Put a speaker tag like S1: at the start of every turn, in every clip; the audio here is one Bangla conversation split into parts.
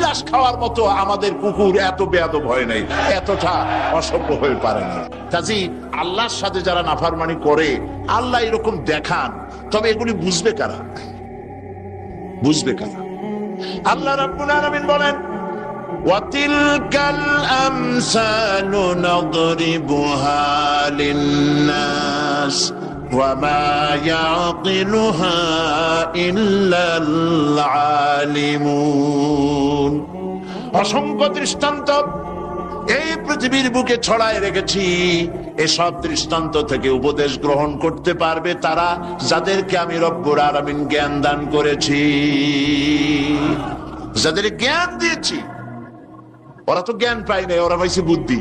S1: বিলাস খাওয়ার মতো আমাদের কুকুর এত বেয়াদ ভয় নেই এতটা অসভ্য হয়ে পারে না কাজী আল্লাহর সাথে যারা নাফারমানি করে আল্লাহ এরকম দেখান তবে এগুলি বুঝবে কারা বুঝবে কারা আল্লাহ রাব্বুল আলামিন বলেন وتلك الأمثال نضربها للناس وما يعقلها إلا العالمون অসংখ্য দৃষ্টান্ত এই পৃথিবীর বুকে ছড়ায় রেখেছি। এসব দৃষ্টান্ত থেকে উপদেশ গ্রহণ করতে পারবে তারা যাদেরকে আমি রব্বুর আরামিন জ্ঞান দান করেছি। যাদের জ্ঞান দিয়েছি, ওরা তো জ্ঞান পায় নাই, ওরা পাইছে বুদ্ধি।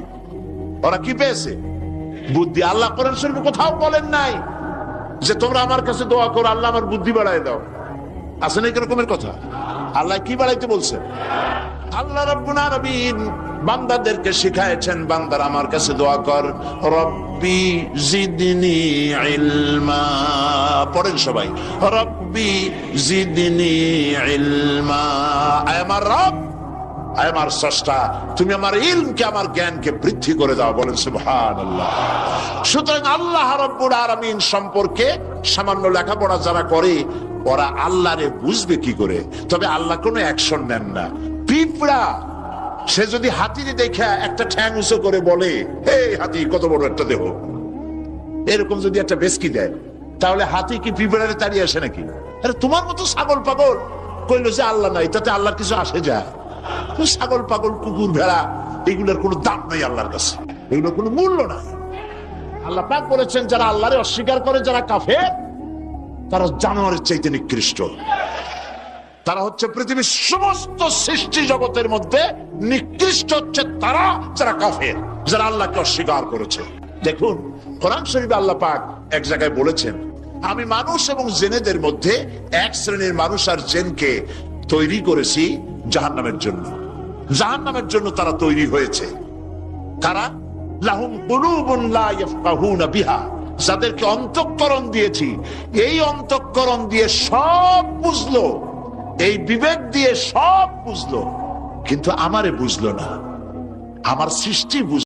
S1: ওরা কি পেয়েছে? বুদ্ধি আল্লাহ করেন শরীফে কোথাও বলেন নাই যে, তোমরা আমার কাছে দোয়া করো, আল্লাহ আমার বুদ্ধি বাড়ায় দাও। আছে না এরকমের কথা? আল্লাহ কি বাড়াইতে বলছেন আল্লাহ বান্দাদেরকে শিখায়েছেন বান্দার আমার কাছে দোয়া কর। রব্বি ইলমা। পড়েন সবাই। রব্বি ইলমা। আমার রব আমার তুমি আমার ইলমকে, আমার জ্ঞানকে বৃদ্ধি করে দাও, বলেন সুবহানাল্লাহ। সুতরাং আল্লাহ রব্বুল আলামিন সম্পর্কে সামান্য লেখাপড়া যারা করে, ওরা আল্লাহরে বুঝবে কি করে? তবে আল্লাহ কোনো অ্যাকশন নেন না। পিঁপড়া সে যদি হাতিরে দেখে একটা ঠ্যাং উঁচু করে বলে, হে হাতি, কত বড় একটা দেহ। এরকম যদি একটা বেসকি দেয়, তাহলে হাতি কি পিঁপড়ারে তাড়িয়ে আসে নাকি? আরে, তোমার মতো ছাগল পাগল। কইলো যে আল্লাহ নাই, তাতে আল্লাহর কিছু আসে যায় ছাগল পাগল, কুকুর ভেড়া, এগুলোর কোনো দাম নাই আল্লাহর কাছে। এগুলোর কোনো মূল্য নাই। আল্লাহ পাক বলেছেন, যারা আল্লাহরে অস্বীকার করে, যারা কাফের, তারা জানোয়ারের চাইতে নিকৃষ্ট। তারা হচ্ছে পৃথিবীর সমস্ত সৃষ্টি জগতের মধ্যে নিকৃষ্ট হচ্ছে তারা, যারা কাফের, যারা আল্লাহকে অস্বীকার করেছে। দেখুন, কোরআন শরীফে আল্লাহ পাক এক জায়গায় বলেছেন, আমি মানুষ এবং জেনেদের মধ্যে এক শ্রেণির মানুষ আর জেনকে তৈরি করেছি জাহান্নামের জন্য। জাহান্নামের জন্য তারা তৈরি হয়েছে। কারা? লাহুম বিহা। যাদেরকে অন্তঃকরণ দিয়েছি, এই অন্তঃকরণ দিয়ে সব বুঝলো এই বিবেক দিয়ে সব বুঝলো কিন্তু আমারে বুঝলো না। আমার সৃষ্টি বুঝলো